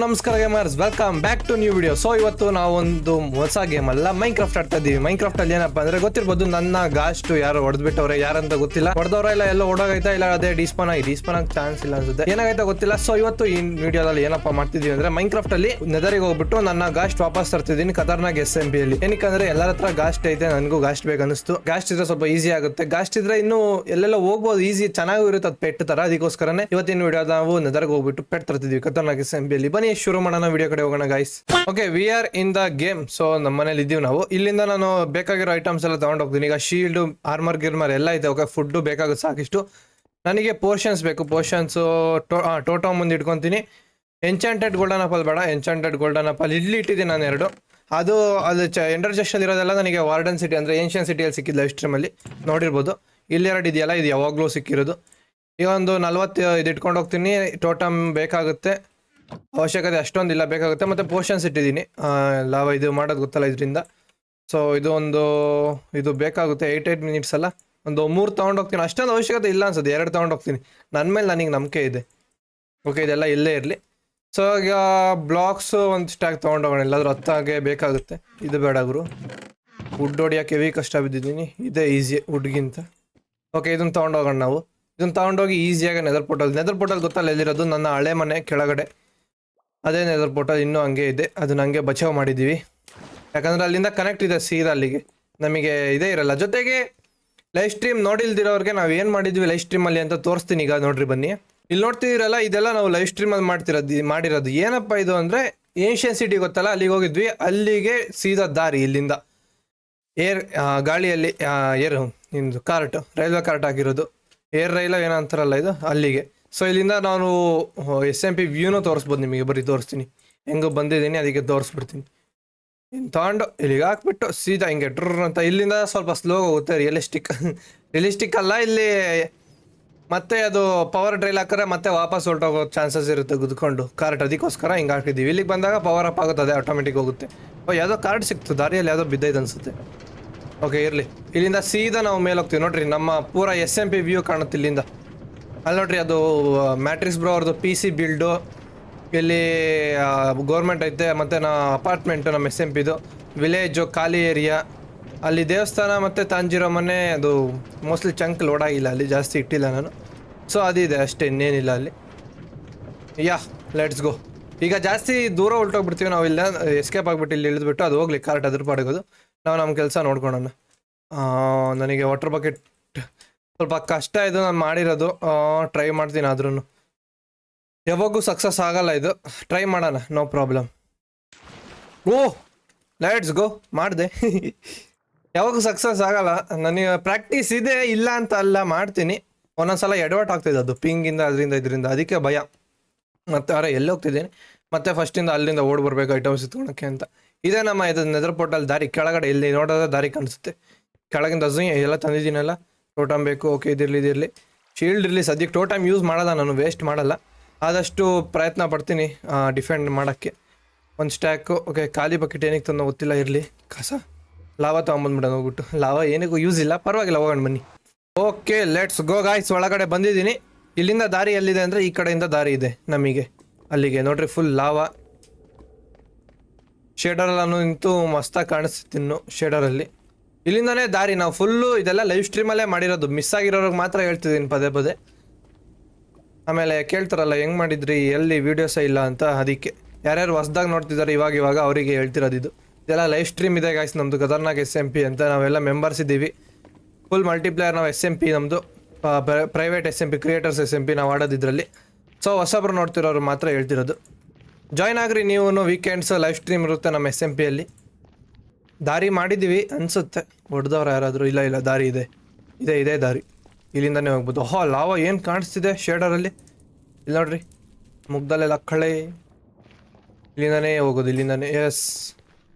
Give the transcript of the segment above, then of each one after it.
ನಮಸ್ಕಾರ gamers welcome back to new video so ಇವತ್ತು ನಾವು ಒಂದು ಹೊಸ ಗೇಮ್ ಅಲ್ಲ ಮೈನ್ ಕ್ರಾಫ್ಟ್ ಆಡ್ತಾ ಇದೀವಿ. ಮೈನ್ ಕ್ರಾಫ್ಟ್ ಅಲ್ಲಿ ಏನಪ್ಪಾ ಅಂದ್ರೆ ಗೊತ್ತಿರ್ಬೋದು ನನ್ನ ಗಾಸ್ಟ್ ಯಾರು ಹೊಡೆದ್ಬಿಟ್ಟವ್ರೆ, ಯಾರಂತ ಗೊತ್ತಿಲ್ಲ. ಹೊಡೆದವ್ರ ಇಲ್ಲ, ಎಲ್ಲ ಓಡೋಗೈತಾ ಇಲ್ಲ, ಅದೇ ಡಿಸ್ಪಾನ್ ಆಗಿ ಡಿಸ್ಪಾನ್ ಆಗಿ ಚಾನ್ಸ್ ಇಲ್ಲ ಅನ್ಸುತ್ತೆ. ಏನಾಗೈತಾ ಗೊತ್ತಿಲ್ಲ. ಸೊ ಇವತ್ತು ಈ ವಿಡಿಯೋದಲ್ಲಿ ಏನಪ್ಪಾ ಮಾಡ್ತಿದೀವಿ ಅಂದ್ರೆ ಮೈನ್ ಕ್ರಾಫ್ಟ್ ಅಲ್ಲಿ ನೆದರಿಗೆ ಹೋಗ್ಬಿಟ್ಟು ನನ್ನ ಗಾಸ್ಟ್ ವಾಪಸ್ ತರ್ತಿದ್ದೀನಿ ಕತರ್ನಾಗ್ ಎಸ್ ಎಂ ಪಿ ಅಲ್ಲಿ. ಏನಕ್ಕಂದ್ರೆ ಎಲ್ಲರ ಹತ್ರ ಗಾಸ್ಟ್ ಐತೆ, ನನಗೂ ಗಾಸ್ಟ್ ಬೇಕನ್ನಿಸ್ತು. ಗಾಸ್ಟ್ ಇದ್ರೆ ಸ್ವಲ್ಪ ಈಸಿ ಆಗುತ್ತೆ. ಗಾಸ್ಟ್ ಇದ್ರೆ ಇನ್ನು ಎಲ್ಲೆಲ್ಲ ಹೋಗ್ಬೋದು ಈಸಿ ಚೆನ್ನಾಗೂ ಇರುತ್ತೆ ಅದು ಪೆಟ್ ತರ. ಅದಕ್ಕೋಸ್ಕರನೇ ಇವತ್ತಿನ ವಿಡಿಯೋ ನಾವು ನೆದರ್ಗೆ ಹೋಗ್ಬಿಟ್ಟು ಪೆಟ್ ತರ್ತಿದ್ವಿ ಕತರ್ನಾಗ್ ಎಸ್ ಎಂ ಪಿ ಅಲ್ಲಿ. ಬನ್ನಿ ಶುರು ಮಾಡೋಣ ವಿಡಿಯೋ ಕಡೆ ಹೋಗೋಣ guys okay we are in the game so ನಮ್ಮ ಮನೇಲಿ ಇದ್ದೀವಿ ನಾವು. ಇಲ್ಲಿಂದ ನಾನು ಬೇಕಾಗಿರೋ ಐಟಮ್ಸ್ ಎಲ್ಲ ತಗೊಂಡು ಹೋಗ್ತೀನಿ. ಈಗ ಶೀಲ್ಡ್ ಆರ್ಮರ್ ಗಿರ್ಮರ್ ಎಲ್ಲ ಇದೆ. ಓಕೆ ಫುಡ್ ಬೇಕಾಗುತ್ತೆ ಸಾಕಿಷ್ಟು. ನನಗೆ ಪೋರ್ಷನ್ಸ್ ಬೇಕು. ಪೋರ್ಷನ್ಸ್ ಟೋಟೋ ಮುಂದೆ ಇಟ್ಕೊಂತೀನಿ. ಎಂಚಾಂಟೆಡ್ ಗೋಲ್ಡನ್ ಆಪಲ್ ಬೇಡ. ಎಂಚಾಂಟೆಡ್ ಗೋಲ್ಡನ್ ಆಪಲ್ ಇಲ್ಲಿ ಇಟ್ಟಿದ್ದೀನಿ ನಾನು ಎರಡು. ಅದು ಅದು ಚ ಎಂಡರ್ ಇರೋದೆಲ್ಲ ನನಗೆ ವಾರ್ಡನ್ ಸಿಟಿ ಅಂದರೆ ಏನ್ಷಿಯನ್ ಸಿಟಿಯಲ್ಲಿ ಸಿಕ್ಕಿಲ್ಲ ಲೈವ್ ಸ್ಟ್ರೀಮಲ್ಲಿ ನೋಡಿರ್ಬೋದು. ಎರಡು ಇದೆಯಲ್ಲ, ಇದು ಯಾವಾಗಲೂ ಸಿಕ್ಕಿರೋದು. ಈಗ ಒಂದು ನಲ್ವತ್ತು ಇದು ಇಟ್ಕೊಂಡು ಹೋಗ್ತೀನಿ. ಟೋಟಮ್ ಬೇಕಾಗುತ್ತೆ. ಅವಶ್ಯಕತೆ ಅಷ್ಟೊಂದಿಲ್ಲ, ಬೇಕಾಗುತ್ತೆ. ಮತ್ತು ಪೋರ್ಷನ್ಸ್ ಇಟ್ಟಿದ್ದೀನಿ. ಲಾವ ಇದು ಮಾಡೋದು ಗೊತ್ತಲ್ಲ ಇದರಿಂದ. ಸೊ ಇದು ಒಂದು, ಇದು ಬೇಕಾಗುತ್ತೆ ಏಯ್ಟ್ ಏಯ್ಟ್ ಮಿನಿಟ್ಸ್ ಅಲ್ಲ. ಒಂದು ಮೂರು ತೊಗೊಂಡು ಹೋಗ್ತೀನಿ. ಅಷ್ಟೊಂದು ಅವಶ್ಯಕತೆ ಇಲ್ಲ ಅನ್ಸುತ್ತೆ. ಎರಡು ತೊಗೊಂಡು ಹೋಗ್ತೀನಿ. ನನ್ನ ಮೇಲೆ ನನಗೆ ನಂಬಿಕೆ ಇದೆ. ಓಕೆ ಇದೆಲ್ಲ ಇಲ್ಲೇ ಇರಲಿ. ಸೊ ಈಗ ಬ್ಲಾಕ್ಸ್ ಒಂದು ಸ್ಟ್ಯಾಕ್ ತೊಗೊಂಡು ಹೋಗೋಣ. ಎಲ್ಲಾದರೂ ಹತ್ತಾಗೆ ಬೇಕಾಗುತ್ತೆ. ಇದು ಬೇಡ ಗುರು. ವುಡ್ ಹೊಡಿಯೋಕೆ ಹೆವಿ ಕಷ್ಟ ಬಿದ್ದಿದ್ದೀನಿ. ಇದೇ ಈಸಿ ವುಡ್ಗಿಂತ ಓಕೆ ಇದನ್ನು ತೊಗೊಂಡು ಹೋಗೋಣ ನಾವು. ಇದನ್ನು ತೊಗೊಂಡೋಗಿ ಈಸಿಯಾಗಿ ನೆದರ್ ಪೋಟಲ್ ನೆದರ್ ಪೋಟಲ್ ಗೊತ್ತಲ್ಲ ಎಲ್ಲಿರೋದು? ನನ್ನ ಹಳೆ ಮನೆ ಕೆಳಗಡೆ. ಅದೇ ನೆದರ್ ಪೋರ್ಟಲ್ ಇನ್ನೂ ಹಂಗೆ ಇದೆ. ಅದನ್ನ ಹಂಗೆ ಬಚಾವ್ ಮಾಡಿದ್ದೀವಿ. ಯಾಕಂದ್ರೆ ಅಲ್ಲಿಂದ ಕನೆಕ್ಟ್ ಇದೆ ಸೀದಾ ಅಲ್ಲಿಗೆ. ನಮಗೆ ಇದೇ ಇರಲ್ಲ. ಜೊತೆಗೆ ಲೈವ್ ಸ್ಟ್ರೀಮ್ ನೋಡಿಲ್ದಿರೋರಿಗೆ ನಾವು ಏನು ಮಾಡಿದ್ವಿ ಲೈವ್ ಸ್ಟ್ರೀಮಲ್ಲಿ ಅಂತ ತೋರಿಸ್ತೀನಿ ಈಗ ನೋಡ್ರಿ ಬನ್ನಿ. ಇಲ್ಲಿ ನೋಡ್ತಿದ್ದೀರಲ್ಲ, ಇದೆಲ್ಲ ನಾವು ಲೈವ್ ಸ್ಟ್ರೀಮಲ್ಲಿ ಮಾಡ್ತಿರೋದು ಮಾಡಿರೋದು. ಏನಪ್ಪ ಇದು ಅಂದರೆ ಏನ್ಷಿಯನ್ ಸಿಟಿ ಗೊತ್ತಲ್ಲ, ಅಲ್ಲಿಗೆ ಹೋಗಿದ್ವಿ. ಅಲ್ಲಿಗೆ ಸೀದಾ ದಾರಿ ಇಲ್ಲಿಂದ. ಏರ್ ಗಾಳಿಯಲ್ಲಿ ಏರ್ ನಿಮ್ಮದು ಕಾರ್ಟ್ ರೈಲ್ವೆ ಕಾರ್ಟ್ ಆಗಿರೋದು ಏರ್ ರೈಲ ಏನೋ ಅಂತಾರಲ್ಲ ಇದು? ಅಲ್ಲಿಗೆ. ಸೊ ಇಲ್ಲಿಂದ ನಾನು ಎಸ್ ಎಂ ಪಿ ವ್ಯೂನೂ ತೋರಿಸ್ಬೋದು ನಿಮಗೆ, ಬರೀ ತೋರಿಸ್ತೀನಿ. ಹೆಂಗೆ ಬಂದಿದ್ದೀನಿ, ಅದಕ್ಕೆ ತೋರಿಸ್ಬಿಡ್ತೀನಿ. ಇನ್ನು ತಗೊಂಡು, ಇಲ್ಲಿಗೆ ಹಾಕ್ಬಿಟ್ಟು, ಸೀದಾ ಹಿಂಗೆ ಡ್ರ ಅಂತ. ಇಲ್ಲಿಂದ ಸ್ವಲ್ಪ ಸ್ಲೋ ಹೋಗುತ್ತೆ ರಿಯಲಿಸ್ಟಿಕ್ ರಿಯಲಿಸ್ಟಿಕ್ ಅಲ್ಲ, ಇಲ್ಲಿ ಮತ್ತೆ ಅದು ಪವರ್ ಡ್ರೈಲ್ ಹಾಕಿದ್ರೆ ಮತ್ತೆ ವಾಪಸ್ ಹೊರಟೋಗೋ ಚಾನ್ಸಸ್ ಇರುತ್ತೆ ಗುದ್ಕೊಂಡು. ಕಾರ್ಟ್ ಅದಕ್ಕೋಸ್ಕರ ಹಿಂಗೆ ಹಾಕಿದ್ದೀವಿ. ಇಲ್ಲಿಗೆ ಬಂದಾಗ ಪವರ್ ಅಪ್ ಆಗುತ್ತೆ, ಅದೇ ಆಟೋಮೆಟಿಕ್ ಹೋಗುತ್ತೆ. ಓ, ಯಾವುದೋ ಕಾರ್ಡ್ ಸಿಕ್ತು, ದಾರಿಯಲ್ಲಿ ಯಾವುದೋ ಬಿದ್ದೈದು ಅನಿಸುತ್ತೆ. ಓಕೆ ಇರಲಿ. ಇಲ್ಲಿಂದ ಸೀದಾ ನಾವು ಮೇಲೆ ಹೋಗ್ತೀವಿ. ನೋಡ್ರಿ, ನಮ್ಮ ಪೂರ ಎಸ್ ಎಂ ಪಿ ವ್ಯೂ ಕಾಣುತ್ತೆ ಇಲ್ಲಿಂದ. ಅಲ್ಲಿ ನೋಡ್ರಿ ಅದು ಮ್ಯಾಟ್ರಿಕ್ಸ್ ಬ್ರೋ ಅವ್ರದ್ದು ಪಿ ಸಿ ಬಿಲ್ಡು ಇಲ್ಲಿ ಗೌರ್ಮೆಂಟ್ ಐತೆ, ಮತ್ತು ನಾ ಅಪಾರ್ಟ್ಮೆಂಟು ನಮ್ಮ ಎಸ್ ಎಂ ಪಿದು ವಿಲೇಜು ಖಾಲಿ ಏರಿಯಾ ಅಲ್ಲಿ ದೇವಸ್ಥಾನ ಮತ್ತು ತಾಂಜಿರೋ ಮನೆ, ಅದು ಮೋಸ್ಟ್ಲಿ ಚಂಕ್ ಲೋಡ್ ಆಗಿಲ್ಲ, ಅಲ್ಲಿ ಜಾಸ್ತಿ ಇಟ್ಟಿಲ್ಲ ನಾನು. ಸೊ ಅದಿದೆ ಅಷ್ಟೇ, ಇನ್ನೇನಿಲ್ಲ ಅಲ್ಲಿ. ಯಾ ಲೆಟ್ಸ್ ಗೋ ಈಗ ಜಾಸ್ತಿ ದೂರ ಹೊಲ್ಟೋಗ್ಬಿಡ್ತೀವಿ ನಾವು ಇಲ್ಲ ಎಸ್ಕೇಪ್ ಆಗಿಬಿಟ್ಟು ಇಲ್ಲಿ ಇಳಿದ್ಬಿಟ್ಟು ಅದು ಹೋಗ್ಲಿ ಕಾರ್ಟ್ ಅದ್ರ ಪಾಡಗೋದು. ನಾವು ನಮ್ಮ ಕೆಲಸ ನೋಡ್ಕೊಳೋಣ. ನನಗೆ ವಾಟರ್ ಬಕೆಟ್ ಸ್ವಲ್ಪ ಕಷ್ಟ ಇದು ನಾನು ಮಾಡಿರೋದು. ಟ್ರೈ ಮಾಡ್ತೀನಿ ಆದ್ರೂ ಯಾವಾಗೂ ಸಕ್ಸಸ್ ಆಗಲ್ಲ ಇದು. ಟ್ರೈ ಮಾಡೋಣ no problem oh lights go ಮಾಡಿದೆ. ಯಾವಾಗೂ ಸಕ್ಸಸ್ ಆಗಲ್ಲ. ನನಗೆ ಪ್ರಾಕ್ಟೀಸ್ ಇದೆ, ಇಲ್ಲ ಅಂತ ಅಲ್ಲ, ಮಾಡ್ತೀನಿ. ಒಂದೊಂದ್ಸಲ ಎಡವಟ್ ಆಗ್ತಿದೆ ಅದು. ಪಿಂಗಿಂದ ಅದರಿಂದ, ಇದರಿಂದ. ಅದಕ್ಕೆ ಭಯ. ಮತ್ತೆ ಅರೆ, ಎಲ್ಲಿ ಹೋಗ್ತಿದ್ದೀನಿ? ಮತ್ತೆ ಫಸ್ಟಿಂದ ಅಲ್ಲಿಂದ ಓಡ್ ಬರಬೇಕು ಐಟಮ್ಸ್ ಇತ್ಕೊಳಕ್ಕೆ ಅಂತ. ಇದೇ ನಮ್ಮ ಇದು ನೆದರ್ ಪೋರ್ಟಲ್ ದಾರಿ ಕೆಳಗಡೆ, ಇಲ್ಲಿ ನೋಡೋದ ದಾರಿ ಕಾಣಿಸುತ್ತೆ. ಕೆಳಗಿಂದ ಎಲ್ಲ ತಂದಿದ್ದೀನಲ್ಲ. ಟೋಟಮ್ ಬೇಕು, ಓಕೆ, ಇದಿರಲಿ ಇದಿರಲಿ. ಶೀಲ್ಡ್ ಇರಲಿ ಸದ್ಯಕ್ಕೆ ಟೋಟಮ್ ಯೂಸ್ ಮಾಡೋಲ್ಲ, ನಾನು ವೇಸ್ಟ್ ಮಾಡಲ್ಲ. ಆದಷ್ಟು ಪ್ರಯತ್ನ ಪಡ್ತೀನಿ ಡಿಫೆಂಡ್ ಮಾಡೋಕ್ಕೆ. ಒಂದು ಸ್ಟ್ಯಾಕು ಓಕೆ ಖಾಲಿ ಬಕೆಟ್ ಏನಕ್ಕೆ ತಂದು ಗೊತ್ತಿಲ್ಲ, ಇರಲಿ. ಕಸ? ಲಾವ ತೊಗೊಂಬಂದ್ಬಿಡೋಣ ಹೋಗ್ಬಿಟ್ಟು. ಲಾವ ಏನಕ್ಕೂ ಯೂಸ್ ಇಲ್ಲ, ಪರವಾಗಿಲ್ಲ, ಹೋಗೋಣ ಬನ್ನಿ. ಓಕೆ ಲೆಟ್ಸ್ ಗೋ ಗಾಯ್ಸ್ ಒಳಗಡೆ ಬಂದಿದ್ದೀನಿ. ಇಲ್ಲಿಂದ ದಾರಿ ಎಲ್ಲಿದೆ ಅಂದರೆ ಈ ಕಡೆಯಿಂದ ದಾರಿ ಇದೆ ನಮಗೆ. ಅಲ್ಲಿಗೆ ನೋಡ್ರಿ ಫುಲ್ ಲಾವ ಶೇಡರಲ್ಲೂ ನಿಂತು ಮಸ್ತಾಗಿ ಕಾಣಿಸ್ತಿನ್ನು ಶೇಡರಲ್ಲಿ ಇಲ್ಲಿಂದನೇ ದಾರಿ, ನಾವು ಫುಲ್ಲು ಇದೆಲ್ಲ ಲೈವ್ ಸ್ಟ್ರೀಮಲ್ಲೇ ಮಾಡಿರೋದು. ಮಿಸ್ ಆಗಿರೋರಿಗೆ ಮಾತ್ರ ಹೇಳ್ತಿದ್ದೀನಿ ಪದೇ ಪದೇ. ಆಮೇಲೆ ಕೇಳ್ತಾರಲ್ಲ, ಹೆಂಗೆ ಮಾಡಿದ್ರಿ? ಎಲ್ಲಿ? ವೀಡಿಯೋಸೇ ಇಲ್ಲ ಅಂತ? ಅದಕ್ಕೆ. ಯಾರ್ಯಾರು ಹೊಸ್ದಾಗಿ ನೋಡ್ತಿದ್ದಾರೆ ಇವಾಗ ಇವಾಗ ಅವರಿಗೆ ಹೇಳ್ತಿರೋದು ಇದು. ಇದೆಲ್ಲ ಲೈವ್ ಸ್ಟ್ರೀಮ್ ಇದೆ ಗಾಯ್ಸ್ ನಮ್ಮದು ಖತರ್ನಾಕ್ ಎಸ್ ಎಂ ಪಿ ಅಂತ ನಾವೆಲ್ಲ ಮೆಂಬರ್ಸ್ ಇದ್ದೀವಿ. ಫುಲ್ ಮಲ್ಟಿಪ್ಲೇಯರ್ ನಾವು ಎಸ್ ಎಂ ಪಿ ನಮ್ಮದು private S M P creators S M P ನಾವು ಆಡೋದಿದ್ರಲ್ಲಿ. ಸೊ ಹೊಸಬ್ರು ನೋಡ್ತಿರೋರು ಮಾತ್ರ ಹೇಳ್ತಿರೋದು. ಜಾಯ್ನ್ ಆಗ್ರಿ ನೀವು ವೀಕೆಂಡ್ಸ್ ಲೈವ್ ಸ್ಟ್ರೀಮ್ ಇರುತ್ತೆ ನಮ್ಮ ಎಸ್ ಎಂ ಪಿಯಲ್ಲಿ ದಾರಿ ಮಾಡಿದ್ದೀವಿ ಅನ್ಸುತ್ತೆ. ಹೊಡೆದವ್ರು ಯಾರಾದರೂ ಇಲ್ಲ ಇಲ್ಲ, ದಾರಿ ಇದೆ. ಇದೆ, ಇದೇ ದಾರಿ. ಇಲ್ಲಿಂದನೇ ಹೋಗ್ಬೋದು. ಹೋ ಲಾವ ಏನು ಕಾಣಿಸ್ತಿದೆ ಶೇಡರಲ್ಲಿ? ಇಲ್ಲಿ ನೋಡ್ರಿ. ಮುಗ್ದಲ್ಲೆಲ್ಲ ಕಳೆ. ಇಲ್ಲಿಂದನೇ ಹೋಗೋದು, ಇಲ್ಲಿಂದನೇ. ಎಸ್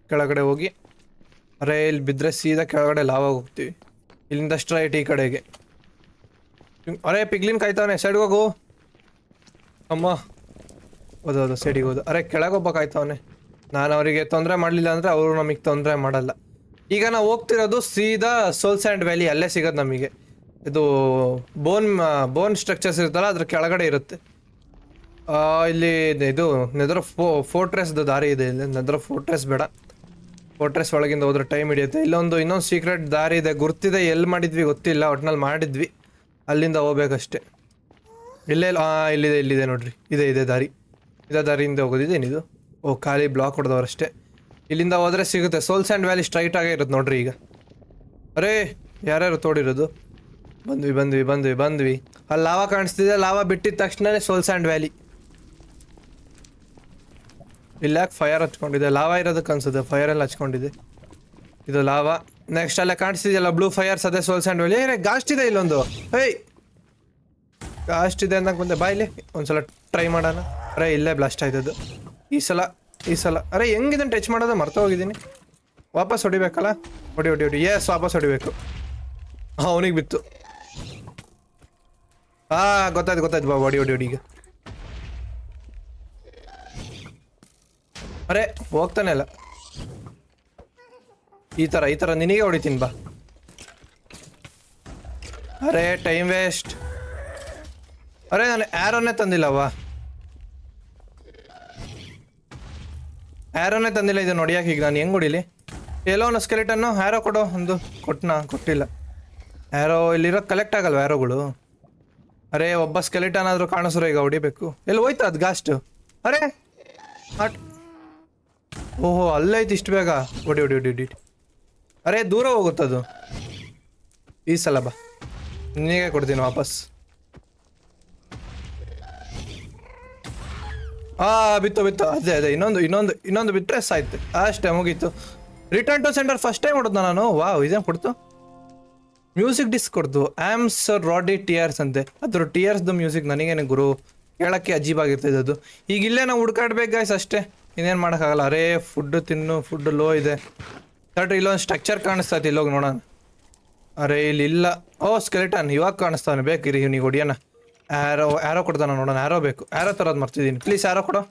ಕೆಳಗಡೆ ಹೋಗಿ. ಅರೆ, ಇಲ್ಲಿ ಬಿದ್ದರೆ ಸೀದಾ ಕೆಳಗಡೆ ಲಾವ ಹೋಗ್ತೀವಿ. ಇಲ್ಲಿಂದ ಸ್ಟ್ರೈಟ್ ಈ ಕಡೆಗೆ. ಅರೆ, ಪಿಗ್ಲಿನ್ ಕಾಯ್ತಾವನೆ ಸೈಡ್ಗೆ ಹೋಗು. ಅಮ್ಮ. ಹೌದು ಹೌದು ಸೈಡಿಗೆ ಹೋದ. ಅರೆ ಕೆಳಗೊಬ್ಬ ಕಾಯ್ತಾವನೆ. ನಾನು ಅವರಿಗೆ ತೊಂದರೆ ಮಾಡಲಿಲ್ಲ ಅಂದರೆ ಅವರು ನಮಗೆ ತೊಂದರೆ ಮಾಡಲ್ಲ. ಈಗ ನಾವು ಹೋಗ್ತಿರೋದು ಸೀದಾ ಸೋಲ್ಸ್ ಆ್ಯಂಡ್ ವ್ಯಾಲಿ ಅಲ್ಲೇ ಸಿಗೋದು ನಮಗೆ. ಇದು ಬೋನ್ ಬೋನ್ ಸ್ಟ್ರಕ್ಚರ್ಸ್ ಇರುತ್ತಲ್ಲ ಅದ್ರ ಕೆಳಗಡೆ ಇರುತ್ತೆ. ಇಲ್ಲಿ ಇದು ನೆದರ್ ಫೋ ಫೋರ್ಟ್ರೆಸ್ದು ದಾರಿ ಇದೆ ಇಲ್ಲಿ. ನೆದರ್ ಫೋರ್ಟ್ರೆಸ್ ಬೇಡ. ಫೋರ್ಟ್ರೆಸ್ ಒಳಗಿಂದ ಹೋದ್ರೆ ಟೈಮ್ ಹಿಡಿಯುತ್ತೆ. ಇಲ್ಲೊಂದು ಇನ್ನೊಂದು ಸೀಕ್ರೆಟ್ ದಾರಿ ಇದೆ. ಗುರ್ತಿದೆ ಎಲ್ಲಿ ಮಾಡಿದ್ವಿ ಗೊತ್ತಿಲ್ಲ. ಒಟ್ನಲ್ಲಿ ಮಾಡಿದ್ವಿ. ಅಲ್ಲಿಂದ ಹೋಗ್ಬೇಕಷ್ಟೆ. ಇಲ್ಲೇ ಇಲ್ಲಿದೆ ಇಲ್ಲಿದೆ ನೋಡ್ರಿ. ಇದೆ ಇದೆ ದಾರಿ. ಇದೇ ದಾರಿಯಿಂದ ಹೋಗೋದಿದೇನಿದು ಓ, ಖಾಲಿ ಬ್ಲಾಕ್ ಹೊಡೆದವ್ರಷ್ಟೇ ಇಲ್ಲಿಂದ ಹೋದ್ರೆ ಸಿಗುತ್ತೆ. ಸೋಲ್ಸ್ ಸ್ಯಾಂಡ್ ವ್ಯಾಲಿ ಸ್ಟ್ರೈಟ್ ಆಗೇ ಇರುತ್ತೆ ನೋಡ್ರಿ ಈಗ. ಅರೇ, ಯಾರ್ಯಾರು ತೋಡಿರೋದು? ಬಂದ್ವಿ ಬಂದ್ವಿ ಬಂದ್ವಿ ಬಂದ್ವಿ. ಅಲ್ಲಿ ಲಾವಾ ಕಾಣಿಸ್ತಿದೆ. ಲಾವಾ ಬಿಟ್ಟಿದ ತಕ್ಷಣನೇ ಸೋಲ್ ಸ್ಯಾಂಡ್ ವ್ಯಾಲಿ ಇಲ್ಲ ಫೈರ್ ಹಚ್ಕೊಂಡಿದೆ? ಲಾವಾ ಇರೋದಕ್ಕೆ ಅನ್ಸುತ್ತೆ. ಫೈರ್ ಎಲ್ಲ ಹಚ್ಕೊಂಡಿದೆ. ಇದು ಲಾವಾ. ನೆಕ್ಸ್ಟ್ ಅಲ್ಲೇ ಕಾಣಿಸ್ತಿದೆಯಲ್ಲ ಬ್ಲೂ ಫೈರ್ಸ್ ಅದೇ ಸೋಲ್ ಸ್ಯಾಂಡ್ ವ್ಯಾಲಿ ಏನೇ ಗಾಸ್ಟ್ ಇದೆ ಇಲ್ಲೊಂದು. ಹೇಯ್ ಗಾಸ್ಟ್ ಇದೆ ಅಂತ ಬಂದೆ. ಬಾಯ್ಲಿ ಒಂದ್ಸಲ ಟ್ರೈ ಮಾಡೋಣ. ಅರೇ ಇಲ್ಲೇ ಬ್ಲಾಸ್ಟ್ ಆಯ್ತದ್ದು ಈ ಸಲ ಈ ಸಲ. ಅರೆ ಹೆಂಗಿದೆ ಟಚ್ ಮಾಡೋದು? ಮರ್ತ ಹೋಗಿದ್ದೀನಿ. ವಾಪಸ್ ಹೊಡಿಬೇಕಲ್ಲ? ಹೊಡಿ ಹೊಡಿ ಹೊಡಿ. ಎಸ್ ವಾಪಸ್ ಹೊಡಿಬೇಕು. ಹಾಂ ಅವನಿಗೆ ಬಿತ್ತು. ಹಾ ಗೊತ್ತಾಯ್ತು ಗೊತ್ತಾಯ್ತು. ಬಾ, ಹೊಡಿ ಹೊಡಿ ಹೊಡಿ ಈಗ. ಅರೆ, ಹೋಗ್ತಾನೆ ಅಲ್ಲ. ಈ ಥರ ಈ ಥರ ನಿನಗೆ ಹೊಡಿತೀನಿ, ಬಾ. ಅರೆ ಟೈಮ್ ವೇಸ್ಟ್ ಅರೆ, ನಾನು ಯಾರನ್ನೇ ತಂದಿಲ್ಲವ್ವ ಆ್ಯರೋನೇ ತಂದಿಲ್ಲ ಇದು ನೋಡಿಯಾಕೆ ಈಗ ನಾನು ಹೆಂಗೆ ಹೊಡಿಲಿ? ಎಲ್ಲೋ ಒಂದು ಸ್ಕೆಲೆಟನ್ನು ಆ್ಯರೋ ಕೊಡೋ ಒಂದು ಕೊಟ್ಟನ ಕೊಟ್ಟಿಲ್ಲ. ಆ್ಯರೋ ಇಲ್ಲಿರೋ ಕಲೆಕ್ಟ್ ಆಗಲ್ವ ಆ್ಯರೋಗಳು ಅರೆ, ಒಬ್ಬ ಸ್ಕೆಲೆಟನ್ ಆದರೂ ಕಾಣಿಸ್ರು ಈಗ ಹೊಡಿಬೇಕು. ಎಲ್ಲಿ ಹೋಯ್ತು ಅದು ಗಾಸ್ಟ್ ಅರೆ ಆಟ್ ಓಹೋ ಐತಿ ಇಷ್ಟು ಬೇಗ. ಹೊಡಿ ಹೊಡಿ ಹೊಡಿ ಹೊಡಿ. ಅರೆ, ದೂರ ಹೋಗುತ್ತದು. ಈ ಸಲ ಬಾ. ನಿನಗೆ ಕೊಡ್ತೀನಿ ವಾಪಸ್. ಆ, ಬಿತ್ತು ಬಿತ್ತು. ಅದೇ ಅದೇ. ಇನ್ನೊಂದು ಇನ್ನೊಂದು ಇನ್ನೊಂದು ಬಿಟ್ಟರೆ ಸಾಯ್ತು. ಅಷ್ಟೇ, ಮುಗೀತು. Return to centre first time ಹೊಡೆದ ನಾನು? ವಾವ್ ಇದೇನು ಕೊಡ್ತು? ಮ್ಯೂಸಿಕ್ ಡಿಸ್ಕ್ ಕೊಡ್ತು ಆಮ್ ಸರ್ ರಾಡಿ ಟಿಯರ್ಸ್ ಅಂತೆ. ಅದ್ರ ಟಿಯರ್ಸ್ದು ಮ್ಯೂಸಿಕ್ ನನಗೇನೆ ಗುರು. ಕೇಳಕ್ಕೆ ಅಜೀಬಾಗಿರ್ತದೆ ಅದು ಈಗ ಇಲ್ಲೇ ನಾವು ಹುಡ್ಕಾಡ್ಬೇಕು ಗಾಯ್ಸ್ ಅಷ್ಟೇ. ಇನ್ನೇನು ಮಾಡೋಕ್ಕಾಗಲ್ಲ. ಅರೇ ಫುಡ್ ತಿನ್ನು ಫುಡ್ ಲೋ ಇದೆ. ತಡ್ರಿ ಇಲ್ಲೊಂದು ಸ್ಟ್ರಕ್ಚರ್ ಕಾಣಿಸ್ತೈತಿ ಇಲ್ಲೋಗಿ ನೋಡೋಣ. ಅರೆ ಇಲ್ಲಿ ಇಲ್ಲ ಓ ಸ್ಕೆಲೆಟನ್ ಇವಾಗ ಕಾಣಿಸ್ತಾನೆ ಬೇಕಿರಿ ನೀವು ಹೊಡಿಯೋಣ. ಆ್ಯರೋ ಆರೋ ಕೊಡ್ತಾನ ನೋಡೋಣ ಆರೋ ಬೇಕು. ಆರೋ ತರೋದು ಮರ್ತಿದ್ದೀನಿ ಪ್ಲೀಸ್ ಆರೋ ಕೊಡೋ.